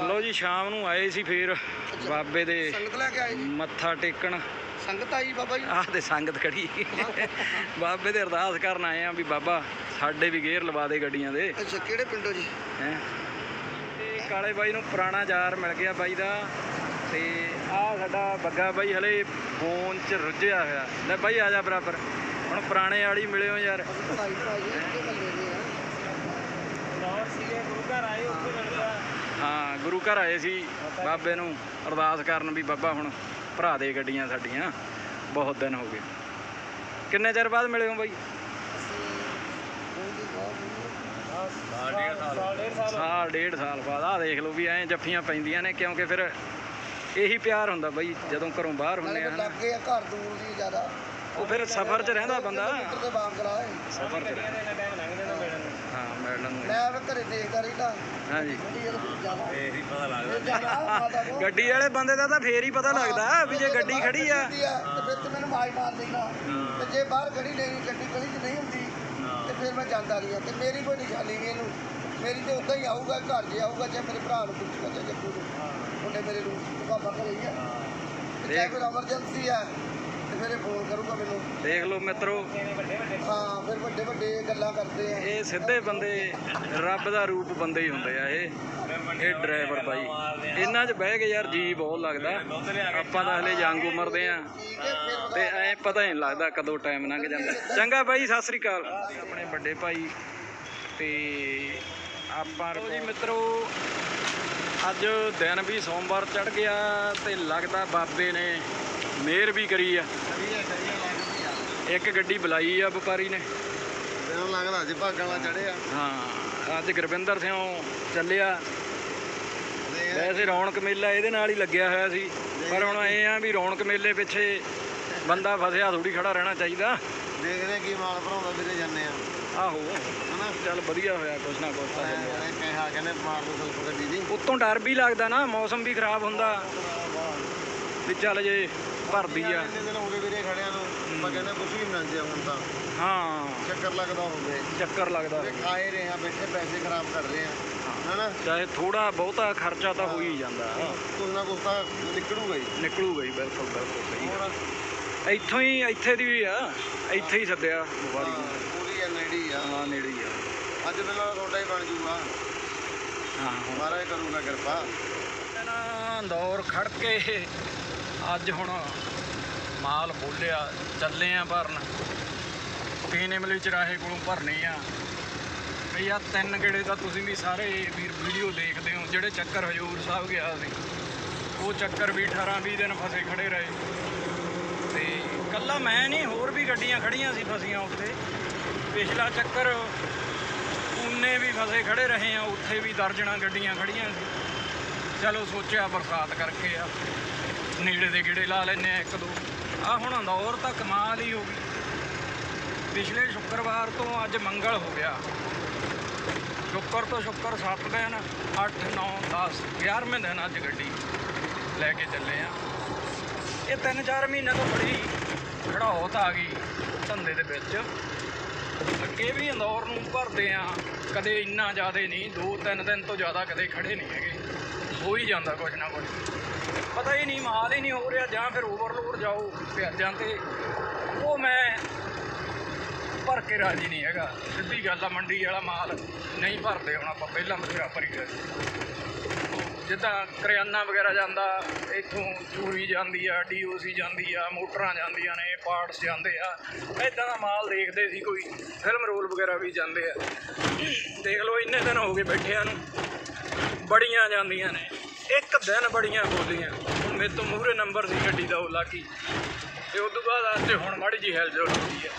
ਲੋ ਜੀ ਸ਼ਾਮ ਨੂੰ ਆਏ ਸੀ ਫੇਰ ਬਾਬੇ ਦੇ ਸੰਗਤ ਲੈ ਕੇ ਆਏ ਜੀ ਮੱਥਾ ਟੇਕਣ। ਸੰਗਤ ਆਈ ਬਾਬਾ ਜੀ? ਆਹ ਤੇ ਸੰਗਤ ਖੜੀ। ਬਾਬੇ ਦੇ ਅਰਦਾਸ ਕਰਨ ਆਏ ਆ ਵੀ ਬਾਬਾ ਸਾਡੇ ਵੀ ਗੇਅਰ ਲਵਾ ਦੇ ਗੱਡੀਆਂ ਦੇ। ਅੱਛਾ ਕਿਹੜੇ ਪਿੰਡੋਂ ਜੀ? ਹੈਂ? ਤੇ ਕਾਲੇ ਬਾਈ ਨੂੰ ਪੁਰਾਣਾ ਯਾਰ ਮਿਲ ਗਿਆ ਬਾਈ ਦਾ। ਤੇ ਆਹ ਸਾਡਾ ਬੱਗਾ ਬਾਈ ਹਲੇ ਫੋਨ 'ਚ ਰੁੱਝਿਆ ਹੋਇਆ। ਲੈ ਬਾਈ ਆ ਜਾ ਬਰਾਬਰ। ਹੁਣ ਪੁਰਾਣੇ ਵਾਲੀ ਮਿਲਿਓ ਯਾਰ। ਭਾਈ ਭਾਈ ਇੱਥੇ ਬੰਦੇ ਨੇ ਆ ਲਾਹੌਰ ਸੀਗੇ ਗੁਰੂ ਘਰ ਆਏ ਉੱਥੇ ਮਿਲਿਆ ਹਾਂ ਗੁਰੂ ਘਰ ਆਏ ਸੀ। ਬਾਬੇ ਨੂੰ ਅਰਦਾਸ ਕਰਨ ਵੀ ਬਾਬਾ ਹੁਣ ਭਰਾ ਦੇ ਗੱਡੀਆਂ ਸਾਡੀਆਂ। ਬਹੁਤ ਦਿਨ ਹੋ ਗਏ। ਕਿੰਨੇ ਚਿਰ ਬਾਅਦ ਮਿਲੇ ਹੋ ਬਾਈ? ਸਾਲ ਡੇਢ ਸਾਲ ਬਾਅਦ। ਆ ਦੇਖ ਲਓ ਵੀ ਐਂ ਜੱਫੀਆਂ ਪੈਂਦੀਆਂ ਨੇ ਕਿਉਂਕਿ ਫਿਰ ਇਹੀ ਪਿਆਰ ਹੁੰਦਾ ਬਾਈ ਜਦੋਂ ਘਰੋਂ ਬਾਹਰ ਹੁੰਦੇ ਆ ਫਿਰ ਨਾ ਲੱਗੇ ਆ ਘਰ ਦੂਰ ਦੀ ਜ਼ਿਆਦਾ। ਉਹ ਫਿਰ ਸਫ਼ਰ 'ਚ ਰਹਿੰਦਾ ਬੰਦਾ। ਸਫ਼ਰ 'ਚ ਨਾ। ਮੈਂ ਫਿਰ ਘਰੇ ਦੇਖਦਾ ਰਹਿੰਦਾ। ਹਾਂਜੀ। ਗੱਡੀ ਫੇਰ ਹੀ ਪਤਾ ਲੱਗਦਾ। ਵਾਲੇ ਬੰਦੇ ਦਾ ਤਾਂ ਫੇਰ ਹੀ ਪਤਾ ਲੱਗਦਾ ਵੀ ਜੇ ਗੱਡੀ ਖੜੀ ਆ। ਤੇ ਫਿਰ ਤੇ ਮੈਨੂੰ ਮਾਈ ਮਾਰ ਦੇਣਾ। ਤੇ ਜੇ ਬਾਹਰ ਖੜੀ ਨਹੀਂ ਗੱਡੀ ਗਲੀ 'ਚ ਨਹੀਂ ਹੁੰਦੀ ਤੇ ਫਿਰ ਮੈਂ ਜਾਂਦਾ ਨਹੀਂ ਆ। ਤੇ ਮੇਰੀ ਕੋਈ ਨਿਸ਼ਾਨੀ ਨਹੀਂ ਇਹਨੂੰ। ਮੇਰੀ ਤੇ ਉਦਾਂ ਹੀ ਆਊਗਾ ਘਰ ਜੇ ਆਊਗਾ ਚਾਹੇ ਮੇਰੇ ਭਰਾ ਨੂੰ ਪੁੱਛੂਗਾ ਚਾਹੇ ਜੱਪੂ ਨੂੰ। ਮੁੰਡੇ ਮੇਰੇ ਨੂੰ ਬਾਬਾ ਘਰੇ ਹੀ ਆ। ਤੇ ਕੋਈ ਐਮਰਜੈਂਸੀ ਆ ਇਹ ਫੋਨ ਕਰੂਗਾ ਮੈਨੂੰ। ਦੇਖ ਲਓ ਮਿੱਤਰੋ। ਹਾਂ ਫਿਰ ਵੱਡੇ ਵੱਡੇ ਗੱਲਾਂ ਕਰਦੇ ਆ। ਇਹ ਸਿੱਧੇ ਬੰਦੇ ਰੱਬ ਦਾ ਰੂਪ ਬੰਦੇ ਹੀ ਹੁੰਦੇ ਆ ਇਹ। ਇਹ ਡਰਾਈਵਰ ਬਾਈ। ਇਹਨਾਂ 'ਚ ਬਹਿ ਕੇ ਯਾਰ ਜੀ ਬਹੁਤ ਲੱਗਦਾ। ਆਪਾਂ ਤਾਂ ਹਲੇ ਯੰਗ ਉਮਰ ਦੇ ਆ ਤੇ ਐ ਪਤਾ ਹੀ ਨਹੀਂ ਲੱਗਦਾ ਕਦੋਂ ਟਾਈਮ ਲੰਘ ਜਾਂਦਾ। ਚੰਗਾ ਬਾਈ ਸਤਿ ਸ੍ਰੀ ਅਕਾਲ। ਆਪਣੇ ਵੱਡੇ ਭਾਈ। ਤੇ ਆਪਾਂ ਜੀ ਮਿੱਤਰੋ ਅੱਜ ਦਿਨ ਵੀ ਸੋਮਵਾਰ ਚੜ ਗਿਆ ਤੇ ਲੱਗਦਾ ਬਾਬੇ ਨੇ ਮਿਹਰ ਵੀ ਕਰੀ ਆ। ਇੱਕ ਗੱਡੀ ਬੁਲਾਈ ਆ ਵਪਾਰੀ ਨੇ। ਮੈਨੂੰ ਲੱਗਦਾ ਜੀ ਭਾਗਾਂ ਵਾਲਾ ਚੜਿਆ ਹਾਂ ਅੱਜ ਗੁਰਵਿੰਦਰ ਸਿੰਘ ਚੱਲਿਆ। ਵੈਸੇ ਰੌਣਕ ਮੇਲਾ ਇਹਦੇ ਨਾਲ ਹੀ ਲੱਗਿਆ ਹੋਇਆ ਸੀ। ਪਰ ਹੁਣ ਇਹ ਆ ਵੀ ਰੌਣਕ ਮੇਲੇ ਪਿੱਛੇ ਬੰਦਾ ਫਸਿਆ ਥੋੜੀ ਖੜਾ ਰਹਿਣਾ ਚਾਹੀਦਾ। ਦੇਖਦੇ ਕੀ ਮਾਲ ਭਰਾਉਂਦਾ ਵੀਰੇ ਜਾਂਦੇ ਆ। ਆਹੋ ਹਨਾ? ਚੱਲ ਵਧੀਆ ਹੋਇਆ ਕੁਛ ਨਾ ਕੁਛ ਤਾਂ ਕਿਹਾ ਕਹਿੰਦੇ ਮਾਰ ਦੋ ਸਲਫ ਗੱਡੀ ਦੀ। ਉੱਤੋਂ ਡਰ ਵੀ ਲੱਗਦਾ ਨਾ ਮੌਸਮ ਵੀ ਖਰਾਬ ਹੁੰਦਾ। ਵੀ ਚੱਲ ਜੇ ਭਰਦੀ ਆ। ਇੰਨੇ ਦਿਨ ਹੋ ਗਏ ਵੀਰੇ ਖੜਿਆਂ ਨੂੰ ਮੈਂ ਕਹਿੰਦਾ ਕੁਝ ਵੀ ਜੇ ਹੁਣ ਤਾਂ। ਹਾਂ। ਚੱਕਰ ਲੱਗਦਾ ਹੋਵੇ। ਚੱਕਰ ਲੱਗਦਾ ਤੇ ਖਾਏ ਰਹੇ ਆ ਬੈਠੇ ਪੈਸੇ ਖਰਾਬ ਕਰ ਰਹੇ ਆ ਹਨਾ? ਚਾਹੇ ਥੋੜਾ ਬਹੁਤਾ ਖਰਚਾ ਤਾਂ ਹੋ ਹੀ। ਜਾਂਦਾ ਕੁਝ ਨਾ ਕੁਝ ਤਾਂ ਨਿਕਲੂਗਾ ਹੀ। ਨਿਕਲੂਗਾ ਹੀ ਬਿਲਕੁਲ ਬਿਲਕੁਲ ਸਹੀ ਇੱਥੋਂ ਹੀ ਇੱਥੇ ਦੀ ਵੀ ਆ ਇੱਥੇ ਹੀ ਸੱਦਿਆ ਨੂੰ। ਪੂਰੀ ਐਨਆਈਡੀ ਆ। ਹਾਂ ਨੇੜੇ ਆ। ਅੱਜ ਮੈਨੂੰ ਤੁਹਾਡਾ ਹੀ ਬਣ ਜੂਗਾ। ਹਾਂ ਮਹਾਰਾਜ ਕਰੂਗਾ ਕਿਰਪਾ। ਨਾ ਦੌਰ ਖੜ ਕੇ ਅੱਜ ਹੁਣ ਮਾਲ ਬੋਲਿਆ, ਚੱਲੇ ਆ ਭਰਨ। ਤੀਨ ਇਮਲੀ ਚਰਾਹੇ ਕੋਲੋਂ ਭਰਨੇ ਆ। ਭਈ ਆ ਤਿੰਨ ਗੇੜੇ ਤਾਂ ਤੁਸੀਂ ਵੀ ਸਾਰੇ ਵੀਰ ਵੀਡੀਓ ਦੇਖਦੇ ਹੋ, ਜਿਹੜੇ ਚੱਕਰ ਹਜੂਰ ਸਾਹਿਬ ਗਿਆ ਸੀ। ਉਹ ਚੱਕਰ ਵੀ 18 20 ਦਿਨ ਫਸੇ ਖੜੇ ਰਹੇ। ਤੇ ਕੱਲਾ ਮੈਂ ਨਹੀਂ, ਹੋਰ ਵੀ ਗੱਡੀਆਂ ਖੜੀਆਂ ਸੀ ਫਸੀਆਂ ਉੱਥੇ। ਪਿਛਲਾ ਚੱਕਰ ਪੂਨੇ ਵੀ ਫਸੇ ਖੜੇ ਰਹੇ ਆ, ਉੱਥੇ ਵੀ ਦਰਜਣਾ ਗੱਡੀਆਂ ਖੜੀਆਂ ਸੀ। ਚਲੋ ਸੋਚਿਆ ਬਰਸਾਤ ਕਰਕੇ ਆ। ਨੇੜੇ ਦੇ ਗੇੜੇ ਲਾ ਲੈਨੇ ਆ ਇੱਕ ਦੋ। ਆ ਹੁਣ ਅੰਦੌਰ ਤਾਂ ਕਮਾਲ ਹੀ ਹੋ ਗਈ। ਪਿਛਲੇ ਸ਼ੁੱਕਰਵਾਰ ਤੋਂ ਅੱਜ ਮੰਗਲ ਹੋ ਗਿਆ। ਸ਼ੁੱਕਰ ਤੋਂ ਸ਼ੁੱਕਰ 7 ਦਿਨ 8 9 10 11ਵੇਂ ਦਿਨ ਅੱਜ ਗੱਡੀ ਲੈ ਕੇ ਚੱਲੇ ਆ। ਇਹ 3-4 ਮਹੀਨੇ ਤੋਂ ਬੜੀ ਖੜਾਉਤ ਆ ਗਈ ਧੰਦੇ ਦੇ ਵਿੱਚ। ਅੱਗੇ ਵੀ ਅੰਦੌਰ ਨੂੰ ਭਰਦੇ ਆ। ਕਦੇ ਇੰਨਾ ਜ਼ਿਆਦਾ ਨਹੀਂ 2-3 ਦਿਨ ਤੋਂ ਜ਼ਿਆਦਾ ਕਦੇ ਖੜੇ ਨਹੀਂ ਹੈਗੇ। ਹੋ ਹੀ ਜਾਂਦਾ ਕੁਛ ਨਾ ਕੁਛ। ਪਤਾ ਹੀ ਨਹੀਂ ਮਾਲ ਹੀ ਨਹੀਂ ਹੋ ਰਿਹਾ, ਜਾਂ ਫਿਰ ਓਵਰਲੋਡ ਜਾਓ ਪਿਆਜ਼ਾਂ ਤੇ। ਉਹ ਮੈਂ ਭਰ ਕੇ ਰਾਜੀ ਨਹੀਂ ਹੈਗਾ। ਸਿੱਧੀ ਗੱਲ ਆ, ਮੰਡੀ ਵਾਲਾ ਮਾਲ ਨਹੀਂ ਭਰਦੇ ਹੁਣ ਆਪਾਂ, ਪਹਿਲਾਂ ਬਥੇਰਾ ਭਰੀ ਗਏ ਜਿੱਦਾਂ ਕਰਿਆਨਾ ਵਗੈਰਾ ਜਾਂਦਾ, ਇੱਥੋਂ ਚੂਰੀ ਜਾਂਦੀ ਆ ਡੀਓਸੀ ਜਾਂਦੀ ਆ, ਮੋਟਰਾਂ ਜਾਂਦੀਆਂ ਨੇ, ਪਾਰਟਸ ਜਾਂਦੇ ਆ। ਇਦਾਂ ਦਾ ਮਾਲ ਦੇਖਦੇ ਸੀ ਕੋਈ ਫਿਲਮ ਰੋਲ ਵਗੈਰਾ ਵੀ ਜਾਂਦੇ ਆ। ਦੇਖ ਲਓ, ਇੰਨੇ ਦਿਨ ਹੋ ਗਏ ਬੈਠਿਆਂ ਨੂੰ, ਬੜੀਆਂ ਜਾਂਦੀਆਂ ਨੇ। ਦਿਨ ਬੜੀਆਂ ਬੋਲੀਆਂ ਹੁਣ ਮੇਰੇ ਤੋਂ ਮੂਹਰੇ ਨੰਬਰ ਸੀ ਗੱਡੀ ਦਾ ਉਹ ਲਾਗੀ। ਤੇ ਉਸ ਤੋਂ ਬਾਅਦ ਅੱਜ ਹੁਣ ਮਾੜੀ ਜੀ ਹੈਲ ਜੁਲ ਹੋਈ ਆ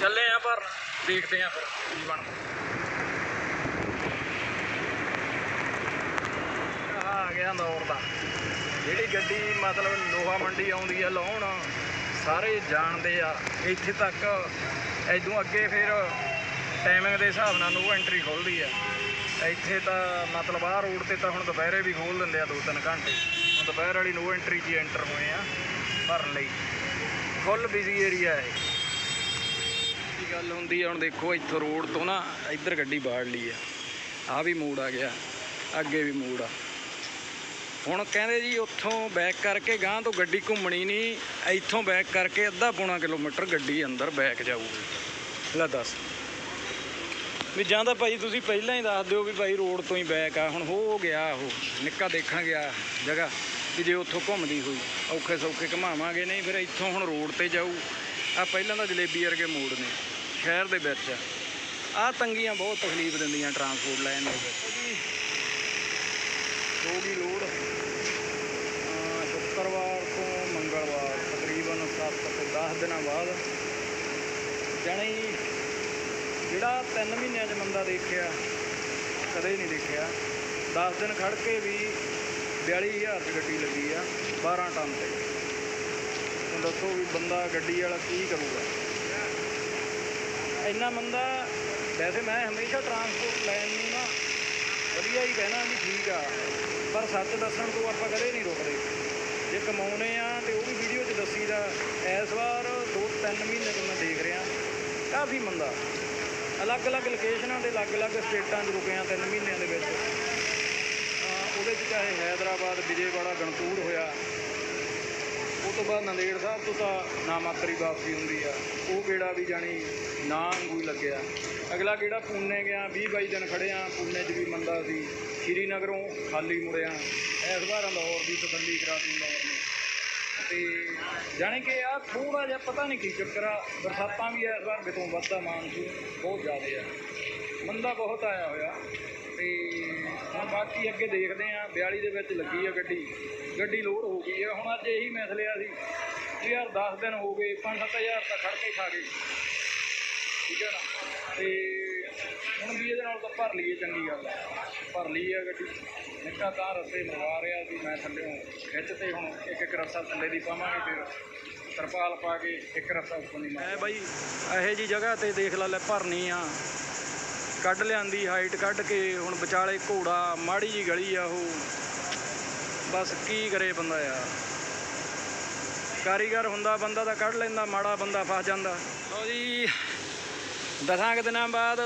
ਚੱਲੇ ਆ ਪਰ ਦੇਖਦੇ ਆ ਫਿਰ ਕੀ ਬਣਦਾ। ਆ ਗਿਆ ਦੌਰ ਦਾ। ਜਿਹੜੀ ਗੱਡੀ ਮਤਲਬ ਲੋਹਾ ਮੰਡੀ ਆਉਂਦੀ ਆ ਲਾਉਣ, ਸਾਰੇ ਜਾਣਦੇ ਆ। ਇੱਥੇ ਤੱਕ ਐਦੋਂ ਅੱਗੇ ਫਿਰ ਟਾਈਮਿੰਗ ਦੇ ਹਿਸਾਬ ਨਾਲ ਉਹ ਐਂਟਰੀ ਖੁੱਲਦੀ ਆ। ਇੱਥੇ ਤਾਂ ਮਤਲਬ ਆਹ ਰੋਡ ਤੇ ਤਾਂ ਹੁਣ ਦੁਪਹਿਰੇ ਵੀ ਖੋਲ ਦਿੰਦੇ ਆ 2-3 ਘੰਟੇ। ਹੁਣ ਦੁਪਹਿਰ ਵਾਲੀ ਨੋ ਐਂਟਰੀ ਜੀ ਐਂਟਰ ਹੋਏ ਆ, ਭਰਨ ਲਈ। ਫੁੱਲ ਬਿਜ਼ੀ ਏਰੀਆ ਹੈ ਕੀ ਗੱਲ ਹੁੰਦੀ ਆ, ਹੁਣ ਦੇਖੋ ਇੱਥੋਂ ਰੋਡ ਤੋਂ ਨਾ, ਇੱਧਰ ਗੱਡੀ ਬਾੜ ਲਈ ਆ। ਆ ਵੀ ਮੋੜ ਆ ਗਿਆ, ਅੱਗੇ ਵੀ ਮੂਡ ਆ। ਹੁਣ ਕਹਿੰਦੇ ਜੀ ਉੱਥੋਂ ਬੈਕ ਕਰਕੇ ਗਾਂ ਤੋਂ ਗੱਡੀ ਘੁੰਮਣੀ ਨਹੀਂ, ਇੱਥੋਂ ਬੈਕ ਕਰਕੇ ਅੱਧਾ ਪੌਣਾ ਕਿਲੋਮੀਟਰ ਗੱਡੀ ਅੰਦਰ ਬੈਕ ਜਾਊਗੀ। ਲੈ ਦੱਸ। ਵੀ ਜਾਂ ਤਾਂ ਭਾਈ ਤੁਸੀਂ ਪਹਿਲਾਂ ਹੀ ਦੱਸ ਦਿਓ ਵੀ ਭਾਈ ਰੋਡ ਤੋਂ ਹੀ ਬੈਕ ਆ, ਹੁਣ ਹੋ ਗਿਆ ਉਹ, ਨਿੱਕਾ ਦੇਖਣ ਗਿਆ ਜਗ੍ਹਾ, ਵੀ ਜੇ ਉੱਥੋਂ ਘੁੰਮਦੀ ਹੋਈ, ਔਖੇ ਸੌਖੇ ਘਮਾਵਾਂਗੇ, ਨਹੀਂ ਫਿਰ ਇੱਥੋਂ ਹੁਣ ਰੋਡ ਤੇ ਜਾਊ। ਆ ਪਹਿਲਾਂ ਤਾਂ ਜਲੇਬੀ ਵਰਗੇ ਮੋੜ ਨੇ, ਸ਼ਹਿਰ ਦੇ ਵਿੱਚ। ਆ ਤੰਗੀਆਂ ਬਹੁਤ ਤਕਲੀਫ ਦਿੰਦੀਆਂ ਟਰਾਂਸਪੋਰਟ ਲਾਈਨ ਦੇ ਵਿੱਚ। ਹੋ ਗਈ ਲੋੜ ਸ਼ੁੱਕਰਵਾਰ ਤੋਂ ਮੰਗਲਵਾਰ, ਤਕਰੀਬਨ 7 ਤੋਂ 10 ਦਿਨਾਂ ਬਾਅਦ, ਜਾਣੀ ਜਿਹੜਾ 3 ਮਹੀਨਿਆਂ 'ਚ ਬੰਦਾ ਦੇਖਿਆ, ਕਦੇ ਨਹੀਂ ਦੇਖਿਆ। 10 ਦਿਨ ਖੜ ਕੇ ਵੀ 42000 'ਚ ਗੱਡੀ ਲੱਗੀ ਆ 12 ਟਨ ਤੇ। ਹੁਣ ਦੱਸੋ ਵੀ ਬੰਦਾ ਗੱਡੀ ਵਾਲਾ ਕੀ ਕਰੂਗਾ? ਇੰਨਾ ਬੰਦਾ ਵੈਸੇ ਮੈਂ ਹਮੇਸ਼ਾ ਟਰਾਂਸਪੋਰਟ ਲੈਣ ਨੂੰ ਨਾ ਵਧੀਆ ਹੀ ਕਹਿਣਾ ਵੀ ਠੀਕ ਆ, ਪਰ ਸੱਚ ਦੱਸਣ ਤੋਂ ਆਪਾਂ ਕਦੇ ਨਹੀਂ ਰੁਕਦੇ। ਜੇ ਕਮਾਉਨੇ ਆ ਤੇ ਉਹ ਵੀ ਵੀਡੀਓ 'ਚ ਦੱਸੀਦਾ ਇਸ ਵਾਰ ਦੋ ਤਿੰਨ ਮਹੀਨੇ ਤੋਂ ਮੈਂ ਦੇਖ ਰਿਹਾ, ਕਾਫੀ ਮੰਦਾ। ਅਲੱਗ-ਅਲੱਗ ਲੋਕੇਸ਼ਨਾਂ ਦੇ ਅਲੱਗ-ਅਲੱਗ ਸਟੇਟਾਂ 'ਚ ਰੁਕੇ ਆ ਤਿੰਨ ਮਹੀਨਿਆਂ ਦੇ ਵਿੱਚ। ਉਹਦੇ 'ਚ ਚਾਹੇ ਹੈਦਰਾਬਾਦ, ਵਿਜੇਵਾੜਾ ਗਣਤੂੜ ਹੋਇਆ। ਉਹ ਤੋਂ ਬਾਅਦ ਨੰਦੇੜ ਸਾਹਿਬ ਤੋਂ ਤਾਂ ਨਾਮਾਤਰੀ ਵਾਪਸੀ ਹੁੰਦੀ ਆ। ਉਹ ਕਿਹੜਾ ਵੀ ਜਾਣੀ ਨਾ ਵਾਂਗੂ ਲੱਗਿਆ। ਅਗਲਾ ਕਿਹੜਾ ਪੂਨੇ ਗਿਆ 20 22 ਦਿਨ ਖੜਿਆ ਪੂਨੇ 'ਚ ਵੀ ਮੰਦਾ ਸੀ। ਸ਼੍ਰੀਨਗਰੋਂ ਖਾਲੀ ਮੁੜਿਆ। ਇਸ ਵਾਰ ਲਾਹੌਰ ਦੀ ਤਸੱਲੀ ਕਰਾਤੀ। ਲਾਹੌਰ ਤੇ ਜਾਣੀ ਕਿ ਆ ਥੋੜਾ ਜਿਹਾ ਪਤਾ ਨਹੀਂ ਕੀ ਚੱਕਰ ਆ, ਬਰਸਾਤਾਂ ਵੀ ਇਸ ਵਾਰ ਬਿਤੋਂ ਵੱਧਦਾ ਮਾਨਸੂਨ ਬਹੁਤ ਜ਼ਿਆਦਾ ਆ। ਮੰਦਾ ਬਹੁਤ ਆਇਆ ਹੋਇਆ। ਤੇ ਹੁਣ ਬਾਕੀ ਅੱਗੇ ਦੇਖਦੇ ਆ 42 ਦੇ ਵਿੱਚ ਲੱਗੀ ਆ ਗੱਡੀ। ਗੱਡੀ ਲੋਡ ਹੋ ਗਈ ਆ। ਹੁਣ ਅੱਜ ਇਹੀ ਮਸਲਿਆ ਸੀ ਯਾਰ 10 ਦਿਨ ਹੋ ਗਏ 5-7000 ਤਾਂ ਖੜ ਕੇ ਖਾ ਗਏ। ਠੀਕ ਹੈ ਨਾ? ਤੇ ਹੁਣ ਵੀ ਇਹਦੇ ਨਾਲ ਤਾਂ ਭਰ ਲਈਏ ਚੰਗੀ ਗੱਲ। ਆ। ਭਰ ਲਈ ਆ ਗੱਡੀ। ਨਿੱਕਾ ਤਾਂ ਰਸੇ ਮਰਵਾ ਰਿਹਾ ਵੀ ਮੈਂ ਥੱਲੇੋਂ ਖਿੱਚ ਤੇ ਹੁਣ ਇੱਕ ਇੱਕ ਰੱਸਾ ਥੱਲੇ ਦੀ ਪਾਵਾਂਗੇ, ਫਿਰ ਤਰਪਾਲ ਪਾ ਕੇ ਇੱਕ ਰੱਸਾ ਉੱਪਰ ਨਹੀਂ ਮਾਰ ਬਾਈ, ਇਹੋ ਜੀ ਜਗ੍ਹਾ ਤੇ ਦੇਖ ਲੈ ਲੈ ਭਰਨੀ ਆ। ਕੱਢ ਲਿਆਂਦੀ ਹਾਈਟ ਕੱਢ ਕੇ ਹੁਣ ਵਿਚਾਲੇ ਘੋੜਾ, ਮਾੜੀ ਜੀ ਗਲੀ ਆ ਉਹ। ਬਸ ਕੀ ਕਰੇ ਬੰਦਾ ਯਾਰ। ਕਾਰੀਗਰ ਹੁੰਦਾ, ਬੰਦਾ ਤਾਂ ਕੱਢ ਲੈਂਦਾ, ਮਾੜਾ ਬੰਦਾ ਫਸ ਜਾਂਦਾ। ਲਓ ਜੀ, ਦਸਾਂ ਕੁ ਦਿਨਾਂ ਬਾਅਦ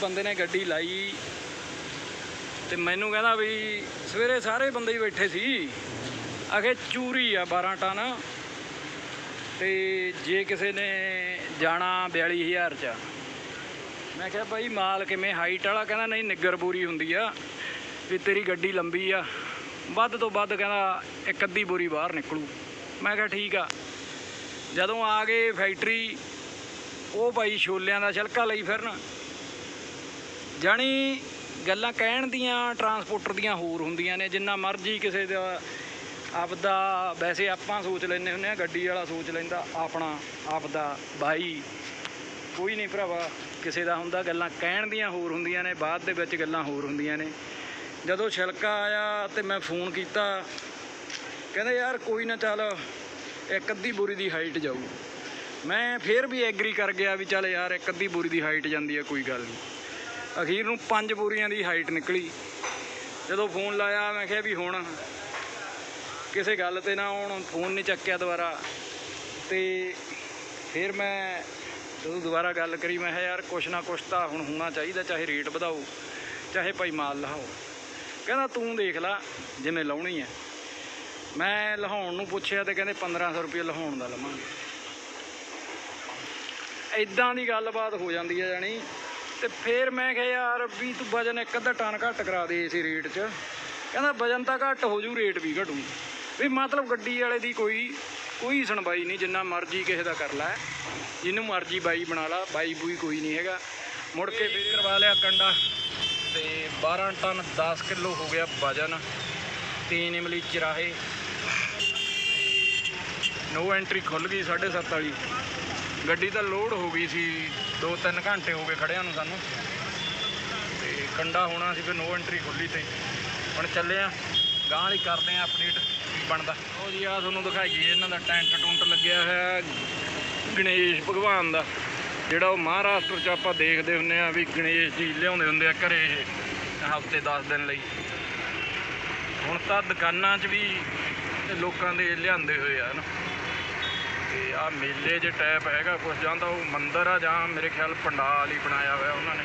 ਬੰਦੇ ਨੇ ਗੱਡੀ ਲਾਈ। ਤੇ ਮੈਨੂੰ ਕਹਿੰਦਾ ਵੀ ਸਵੇਰੇ ਸਾਰੇ ਬੰਦੇ ਹੀ ਬੈਠੇ ਸੀ। ਆਖੇ ਚੂਰੀ ਆ 12 ਟਨ। ਤੇ ਜੇ ਕਿਸੇ ਨੇ ਜਾਣਾ 42000 ਚ। ਮੈਂ ਕਿਹਾ ਭਾਈ ਮਾਲ ਕਿਵੇਂ ਹਾਈਟ ਵਾਲਾ? ਕਹਿੰਦਾ ਨਹੀਂ, ਨਿੱਗਰ ਬੋਰੀ ਹੁੰਦੀ ਆ। ਵੀ ਤੇਰੀ ਗੱਡੀ ਲੰਬੀ ਆ। ਵੱਧ ਤੋਂ ਵੱਧ ਕਹਿੰਦਾ ਇੱਕ ਅੱਧੀ ਬੋਰੀ ਬਾਹਰ ਨਿਕਲੂ। ਮੈਂ ਕਿਹਾ ਠੀਕ ਆ। ਜਦੋਂ ਆ ਗਏ ਫੈਕਟਰੀ, ਉਹ ਭਾਈ ਛੋਲਿਆਂ ਦਾ ਛਲਕਾ ਲਈ ਫਿਰਨ। ਜਾਣੀ ਗੱਲਾਂ ਕਹਿਣ ਦੀਆਂ ਟਰਾਂਸਪੋਰਟਰ ਦੀਆਂ ਹੋਰ ਹੁੰਦੀਆਂ ਨੇ, ਜਿੰਨਾ ਮਰਜ਼ੀ ਕਿਸੇ ਦਾ ਆਪਦਾ, ਵੈਸੇ ਆਪਾਂ ਸੋਚ ਲੈਂਦੇ ਹੁੰਦੇ ਆ ਗੱਡੀ ਵਾਲਾ ਸੋਚ ਲੈਂਦਾ, ਆਪਣਾ, ਆਪਦਾ ਭਾਈ ਕੋਈ ਨਹੀਂ ਭਰਾਵਾ, ਕਿਸੇ ਦਾ ਹੁੰਦਾ, ਗੱਲਾਂ ਕਹਿਣ ਦੀਆਂ ਹੋਰ ਹੁੰਦੀਆਂ ਨੇ, ਬਾਅਦ ਦੇ ਵਿੱਚ ਗੱਲਾਂ ਹੋਰ ਹੁੰਦੀਆਂ ਨੇ। ਜਦੋਂ ਛਿਲਕਾ ਆਇਆ ਤੇ ਮੈਂ ਫੋਨ ਕੀਤਾ, ਕਹਿੰਦੇ ਯਾਰ ਕੋਈ ਨਾ ਚੱਲ, ਇੱਕ ਅੱਧੀ ਬੋਰੀ ਦੀ ਹਾਈਟ ਜਾਊ। ਮੈਂ ਫੇਰ ਵੀ ਐਗਰੀ ਕਰ ਗਿਆ ਵੀ ਚੱਲ ਯਾਰ, ਇੱਕ ਅੱਧੀ ਬੋਰੀ ਦੀ ਹਾਈਟ ਜਾਂਦੀ ਹੈ ਕੋਈ ਗੱਲ ਨਹੀਂ। ਅਖੀਰ ਨੂੰ ਪੰਜ ਬੋਰੀਆਂ ਦੀ ਹਾਈਟ ਨਿਕਲੀ। ਜਦੋਂ ਫੋਨ ਲਾਇਆ, ਮੈਂ ਕਿਹਾ ਵੀ ਹੁਣ ਕਿਸੇ ਗੱਲ ਤੇ ਨਾ ਹੁਣ ਫੋਨ ਨਹੀਂ ਚੱਕਿਆ ਦੁਬਾਰਾ। ਤੇ ਫਿਰ ਮੈਂ ਜਦੋਂ ਦੁਬਾਰਾ ਗੱਲ ਕਰੀ, ਮੈਂ ਕਿਹਾ, ਯਾਰ, ਕੁਛ ਨਾ ਕੁਛ ਤਾਂ ਹੁਣ ਹੋਣਾ ਚਾਹੀਦਾ, ਚਾਹੇ ਰੇਟ ਵਧਾਓ, ਚਾਹੇ ਭਾਈ ਮਾਲ ਲਹਾਓ ਕਹਿੰਦਾ, ਤੂੰ ਦੇਖ ਲੈ ਜਿਵੇਂ ਲਾਉਣੀ ਹੈ ਮੈਂ ਲਹਾਉਣ ਨੂੰ ਪੁੱਛਿਆ ਤੇ ਕਹਿੰਦੇ 1500 ਰੁਪਏ ਲਹਾਉਣ ਦਾ ਲਵਾਂਗੇ। ਇਦਾਂ ਦੀ ਗੱਲਬਾਤ ਹੋ ਜਾਂਦੀ ਹੈ ਜਾਣੀ ਤੇ ਫਿਰ ਮੈਂ ਕਿਹਾ ਯਾਰ ਵੀ ਤੂੰ ਵਜਨ ਇੱਕ ਅੱਧਾ ਟਨ ਘੱਟ ਕਰਾ ਦੇ ਇਸੇ ਰੇਟ 'ਚ। ਕਹਿੰਦਾ ਵਜਨ ਤਾਂ ਘੱਟ ਹੋ ਜੂ, ਰੇਟ ਵੀ ਘਟੂ। ਵੀ ਮਤਲਬ ਗੱਡੀ ਵਾਲੇ ਦੀ ਕੋਈ ਕੋਈ ਸੁਣਵਾਈ ਨਹੀਂ, ਜਿੰਨਾ ਮਰਜ਼ੀ ਕਿਸੇ ਦਾ ਕਰ ਲੈ। ਜਿਹਨੂੰ ਮਰਜ਼ੀ ਬਾਈ ਬਣਾ ਲਾ, ਬਾਈ ਬੂਈ ਕੋਈ ਨਹੀਂ ਹੈਗਾ। ਮੁੜ ਕੇ ਫੇਰ ਕਰਵਾ ਲਿਆ ਕੰਡਾ। ਤੇ 12 ਟਨ 10 ਕਿਲੋ ਹੋ ਗਿਆ ਵਜਨ। ਤਿੰਨ ਇਮਲੀ ਚਰਾਹੇ। ਨੋ ਐਂਟਰੀ ਖੁੱਲ ਗਈ 7:30 ਵਾਲੀ। ਗੱਡੀ ਤਾਂ ਲੋਡ ਹੋ ਗਈ ਸੀ 2-3 ਘੰਟੇ ਹੋ ਗਏ ਖੜਿਆਂ ਨੂੰ ਸਾਨੂੰ। ਤੇ ਕੰਡਾ ਹੋਣਾ ਸੀ, ਫਿਰ ਨੋ ਐਂਟਰੀ ਖੁੱਲੀ ਤੇ। ਹੁਣ ਚੱਲੇ ਆ। ਗਾਂ ਵਾਲੀ ਕਰਦੇ ਆ ਅਪਡੇਟ ਕੀ ਬਣਦਾ। ਉਹ ਜੀ ਆ ਤੁਹਾਨੂੰ ਦਿਖਾਈਏ ਇਹਨਾਂ ਦਾ ਟੈਂਟ ਟੁੰਟ ਲੱਗਿਆ ਹੋਇਆ ਗਣੇਸ਼ ਭਗਵਾਨ ਦਾ, ਜਿਹੜਾ ਉਹ ਮਹਾਰਾਸ਼ਟਰ ਚ ਆਪਾਂ ਦੇਖਦੇ ਹੁੰਨੇ ਆ ਵੀ ਗਣੇਸ਼ ਜੀ ਲਿਆਉਂਦੇ ਹੁੰਦੇ ਆ ਘਰੇ ਇਹ, ਹਫ਼ਤੇ 10 ਦਿਨ ਲਈ। ਹੁਣ ਤਾਂ ਦੁਕਾਨਾਂ 'ਚ ਵੀ ਲੋਕਾਂ ਦੇ ਲਿਆਂਦੇ ਹੋਏ ਆ ਨਾ। ਤੇ ਆ ਮੇਲੇ ਜੇ ਟੈਪ ਹੈਗਾ ਕੁਝ ਜਾਂਦਾ ਉਹ ਮੰਦਿਰ ਆ ਜਾਂ ਮੇਰੇ ਖਿਆਲ ਪੰਡਾਲ ਹੀ ਬਣਾਇਆ ਹੋਇਆ ਉਹਨਾਂ ਨੇ।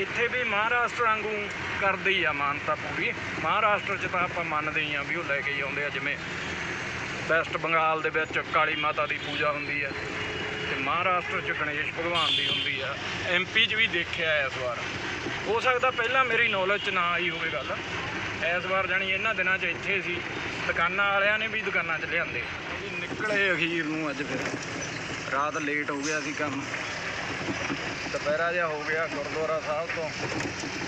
ਇੱਥੇ ਵੀ ਮਹਾਰਾਸ਼ਟਰ ਵਾਂਗੂ ਕਰਦੇ ਹੀ ਆ ਮਾਨਤਾ ਪੂਰੀ। ਮਹਾਰਾਸ਼ਟਰ 'ਚ ਤਾਂ ਆਪਾਂ ਮੰਨਦੇ ਹੀ ਆ ਵੀ ਉਹ ਲੈ ਕੇ ਹੀ ਆਉਂਦੇ ਆ, ਜਿਵੇਂ ਵੈਸਟ ਬੰਗਾਲ ਦੇ ਵਿੱਚ ਕਾਲੀ ਮਾਤਾ ਦੀ ਪੂਜਾ ਹੁੰਦੀ ਹੈ ਤੇ ਮਹਾਰਾਸ਼ਟਰ 'ਚ ਗਣੇਸ਼ ਭਗਵਾਨ ਦੀ ਹੁੰਦੀ ਆ। ਐਮਪੀ 'ਚ ਵੀ ਦੇਖਿਆ ਇਸ ਵਾਰ ਹੋ ਸਕਦਾ ਪਹਿਲਾਂ ਮੇਰੀ ਨੌਲੇਜ 'ਚ ਨਾ ਆਈ ਹੋਵੇ ਗੱਲ। ਇਸ ਵਾਰ ਜਾਣੀ ਇਹਨਾਂ ਦਿਨਾਂ 'ਚ ਇੱਥੇ ਸੀ। ਦੁਕਾਨਾਂ ਵਾਲਿਆਂ ਨੇ ਵੀ ਦੁਕਾਨਾਂ 'ਚ ਲਿਆਂਦੇ। ਵੀ ਨਿਕਲੇ ਅਖੀਰ ਨੂੰ ਅੱਜ ਫਿਰ। ਰਾਤ ਲੇਟ ਹੋ ਗਿਆ ਸੀ ਕੰਮ। ਦੁਪਹਿਰਾ ਜਿਹਾ ਹੋ ਗਿਆ ਗੁਰਦੁਆਰਾ ਸਾਹਿਬ ਤੋਂ।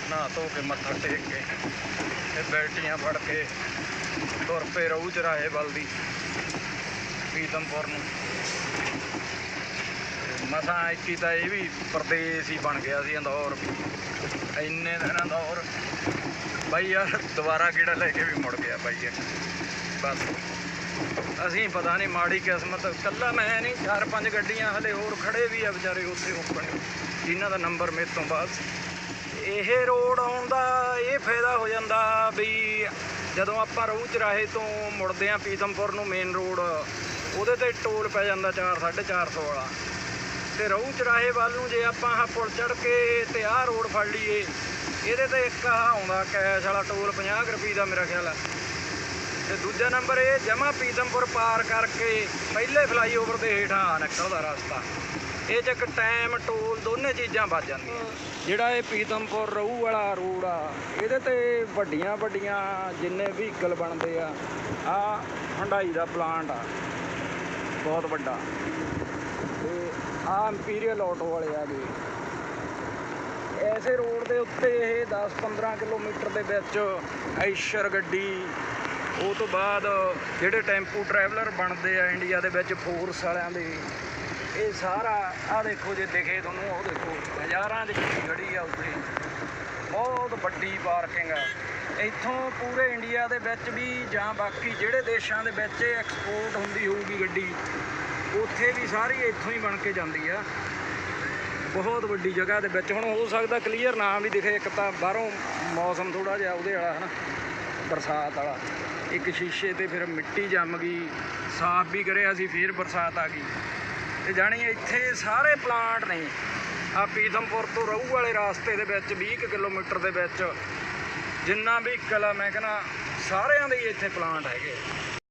ਨਹਾ ਧੋ ਕੇ ਮੱਥਾ ਟੇਕ ਕੇ ਤੇ ਬੈਲਟੀਆਂ ਫੜ ਕੇ ਤੁਰ ਪਏ ਰਹੂ ਚਰਾਹੇ ਵੱਲ ਦੀ ਪੀਤਮਪੁਰ ਨੂੰ। ਮਸਾਂ ਇੱਕੀ ਤਾਂ ਇਹ ਵੀ ਪ੍ਰਦੇਸ਼ ਹੀ ਬਣ ਗਿਆ ਸੀ ਅੰਦੌਰ। ਇੰਨੇ ਦਿਨਾਂ ਦਾ ਬਾਈ ਯਾਰ, ਦੁਬਾਰਾ ਕਿਹੜਾ ਲੈ ਕੇ ਵੀ ਮੁੜ ਗਿਆ ਬਾਈ ਯਾਰ ਬਸ। ਅਸੀਂ ਪਤਾ ਨਹੀਂ ਮਾੜੀ ਕਿਸਮਤ, ਕੱਲਾ ਮੈਂ ਨਹੀਂ, ਚਾਰ ਪੰਜ ਗੱਡੀਆਂ ਹਲੇ ਹੋਰ ਖੜੇ ਵੀ ਆ ਵਿਚਾਰੇ ਉੱਥੇ ਓਪਨ। ਜਿਨ੍ਹਾਂ ਦਾ ਨੰਬਰ ਮੇਰੇ ਤੋਂ ਬਾਅਦ। ਇਹ ਰੋਡ ਆਉਣ ਦਾ ਇਹ ਫਾਇਦਾ ਹੋ ਜਾਂਦਾ ਵੀ ਜਦੋਂ ਆਪਾਂ ਰਹੂ ਚਰਾਹੇ ਤੋਂ ਮੁੜਦੇ ਆ ਪੀਤਮਪੁਰ ਨੂੰ ਮੇਨ ਰੋਡ ਉਹਦੇ ਤੇ ਟੋਲ ਪੈ ਜਾਂਦਾ 4 450 ਵਾਲਾ। ਤੇ ਰਹੂ ਚਰਾਹੇ ਵੱਲ ਨੂੰ ਜੇ ਆਪਾਂ ਆਹ ਪੁਲ ਚੜ ਕੇ ਤੇ ਆਹ ਰੋਡ ਫੜ ਲਈਏ, ਇਹਦੇ ਤੇ ਇੱਕ ਆਹ ਆਉਂਦਾ, ਕੈਸ਼ ਵਾਲਾ ਟੋਲ 50 ਕੁ ਰੁਪਏ ਦਾ ਮੇਰਾ ਖਿਆਲ ਆ। ਤੇ ਦੂਜਾ ਨੰਬਰ ਇਹ ਜਮਾ ਪੀਤਮਪੁਰ ਪਾਰ ਕਰਕੇ ਪਹਿਲੇ ਫਲਾਈਓਵਰ ਦੇ ਹੇਠਾਂ ਨਿਕਲਦਾ ਰਸਤਾ। ਇਹ ਚ ਇੱਕ ਟਾਈਮ, ਟੋਲ ਦੋਨੇ ਚੀਜ਼ਾਂ ਵੱਜ ਜਾਂਦੀਆਂ। ਜਿਹੜਾ ਇਹ ਪੀਤਮਪੁਰ ਰਹੂ ਵਾਲਾ ਰੋਡ ਆ, ਇਹਦੇ ਤੇ ਵੱਡੀਆਂ ਵੱਡੀਆਂ ਜਿੰਨੇ ਵਹੀਕਲ ਬਣਦੇ ਆ ਆ ਹੰਡਾਈ ਦਾ ਪਲਾਂਟ ਆ। ਬਹੁਤ ਵੱਡਾ। ਤੇ ਆ ਇੰਪੀਰੀਅਲ ਆਟੋ ਵਾਲੇ ਆ ਗਏ ਐਸੇ ਰੋਡ ਦੇ ਉੱਤੇ ਇਹ 10-15 ਕਿਲੋਮੀਟਰ ਦੇ ਵਿੱਚ ਐਸ਼ਰ ਗੱਡੀ ਉਹ ਤੋਂ ਬਾਅਦ ਜਿਹੜੇ ਟੈਂਪੂ ਟਰੈਵਲਰ ਬਣਦੇ ਆ ਇੰਡੀਆ ਦੇ ਵਿੱਚ ਫੋਰਸ ਵਾਲਿਆਂ ਦੇ, ਇਹ ਸਾਰਾ ਆ ਦੇਖੋ ਜੇ ਦਿਖੇ ਤੁਹਾਨੂੰ, ਉਹ ਦੇਖੋ, ਹਜ਼ਾਰਾਂ ਦੀ ਗੱਡੀ ਆ ਉੱਥੇ। ਬਹੁਤ ਵੱਡੀ ਪਾਰਕਿੰਗ ਆ। ਇੱਥੋਂ ਪੂਰੇ ਇੰਡੀਆ ਦੇ ਵਿੱਚ ਵੀ ਜਾਂ ਬਾਕੀ ਜਿਹੜੇ ਦੇਸ਼ਾਂ ਦੇ ਵਿੱਚ ਐਕਸਪੋਰਟ ਹੁੰਦੀ ਹੋਊਗੀ ਗੱਡੀ, ਉੱਥੇ ਵੀ ਸਾਰੀ ਇੱਥੋਂ ਹੀ ਬਣ ਕੇ ਜਾਂਦੀ ਆ। ਬਹੁਤ ਵੱਡੀ ਜਗ੍ਹਾ ਦੇ ਵਿੱਚ। ਹੁਣ ਹੋ ਸਕਦਾ ਕਲੀਅਰ ਨਾ ਵੀ ਦਿਖੇ, ਇੱਕ ਤਾਂ ਬਾਹਰੋਂ ਮੌਸਮ ਥੋੜਾ ਜਿਹਾ ਉਹਦੇ ਵਾਲਾ, ਹਨਾ, ਬਰਸਾਤ ਵਾਲਾ। ਇੱਕ ਸ਼ੀਸ਼ੇ ਤੇ ਫਿਰ ਮਿੱਟੀ ਜੰਮ ਗਈ, ਸਾਫ਼ ਵੀ ਕਰਿਆ ਸੀ, ਫਿਰ ਬਰਸਾਤ ਆ ਗਈ। ਤੇ ਜਾਣੀ ਇੱਥੇ ਸਾਰੇ ਪਲਾਂਟ ਨੇ। ਆ ਪੀਤਮਪੁਰ ਤੋਂ ਰਹੂ ਵਾਲੇ ਰਾਸਤੇ ਦੇ ਵਿੱਚ 20 ਕੁ ਕਿਲੋਮੀਟਰ ਦੇ ਵਿੱਚ, ਜਿੰਨਾ ਵੀ ਕਲਾ ਮੈਂ ਕਹਿੰਦਾ, ਸਾਰਿਆਂ ਦੇ ਇੱਥੇ ਪਲਾਂਟ ਹੈਗੇ।